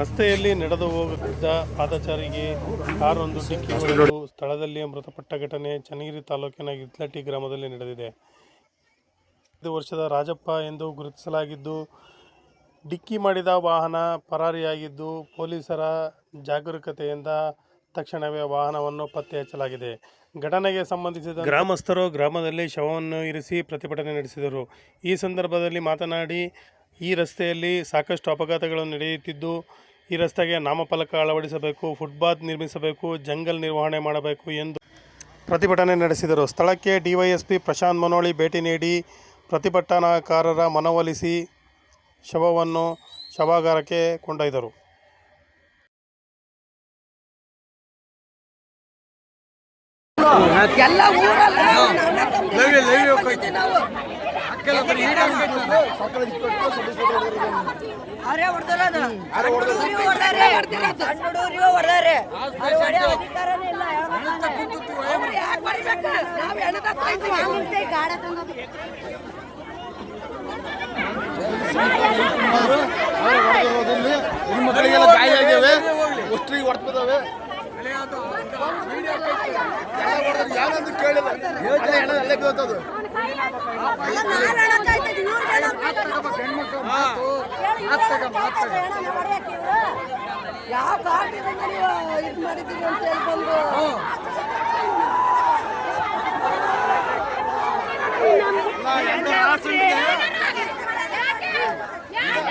ರಸ್ತೆಯಲ್ಲಿ ನಡೆದು ಹೋಗುತ್ತಿದ್ದ ಪಾದಚಾರಿಗೆ ಕಾರೊಂದು ಡಿಕ್ಕಿ ಹೊಡೆದು ಸ್ಥಳದಲ್ಲಿಯೇ ಮೃತಪಟ್ಟ ಘಟನೆ ಚನ್ನಗಿರಿ ತಾಲೂಕಿನ ಇತ್ಲಟ್ಟಿ ಗ್ರಾಮದಲ್ಲಿ ನಡೆದಿದೆ. ಐದು ವರ್ಷದ ರಾಜಪ್ಪ ಎಂದು ಗುರುತಿಸಲಾಗಿದ್ದು, ಡಿಕ್ಕಿ ಮಾಡಿದ ವಾಹನ ಪರಾರಿಯಾಗಿದ್ದು, ಪೊಲೀಸರ ಜಾಗರೂಕತೆಯಿಂದ ತಕ್ಷಣವೇ ವಾಹನವನ್ನು ಪತ್ತೆ ಹಚ್ಚಲಾಗಿದೆ ಘಟನೆಗೆ ಸಂಬಂಧಿಸಿದ ಗ್ರಾಮಸ್ಥರು ಗ್ರಾಮದಲ್ಲಿ ಶವವನ್ನು ಇರಿಸಿ ಪ್ರತಿಭಟನೆ ನಡೆಸಿದರು. ಈ ಸಂದರ್ಭದಲ್ಲಿ ಮಾತನಾಡಿ ಈ ರಸ್ತೆಯಲ್ಲಿ ಸಾಕಷ್ಟು ಅಪಘಾತಗಳು ನಡೆಯುತ್ತಿದ್ದು, ಈ ರಸ್ತೆಗೆ ನಾಮಫಲಕ ಅಳವಡಿಸಬೇಕು, ಫುಟ್ಪಾತ್ ನಿರ್ಮಿಸಬೇಕು, ಜಂಗಲ್ ನಿರ್ವಹಣೆ ಮಾಡಬೇಕು ಎಂದು ಪ್ರತಿಭಟನೆ ನಡೆಸಿದರು. ಸ್ಥಳಕ್ಕೆ ಡಿವೈಎಸ್ಪಿ ಪ್ರಶಾಂತ್ ಮನೋಳಿ ಭೇಟಿ ನೀಡಿ ಪ್ರತಿಭಟನಾಕಾರರ ಮನವೊಲಿಸಿ ಶವವನ್ನು ಶವಾಗಾರಕ್ಕೆ ಕೊಂಡೊಯ್ದರು. ಎಲ್ಲ ಅರೇ ಹೊಡ್ದಾರೆ. ಹುಡುಗ್ರಿಗೆ ಹೊಡ್ದಾರೆ. ಅಧಿಕಾರನೇ ಇಲ್ಲ, ಹೊಡಿಬೇಕು? ನಾವ್ ಹೆಣ್ಣಿನ ನಿಮ್ಮ. ಹೆಣ್ಮಕ್ಳಿಗೆಲ್ಲ ಗಾಯ ಆಗ್ಯಾವೆ ಉಷ್ಟ್ರಿಗೆ ಹೊಡ್ತದಾವೆ ಯಾರಂತ ಕೇಳಿಲ್ಲ. ಅಲ್ಲೇ ಬೀಳ್ತದು. ಯಾವ ಕಾರಣದಿಂದ ನೀವು ಇದು ಮಾಡಿದ್ದೀರಿ ಅಂತ ಯಾಕೆ? ಯಾಕೆ?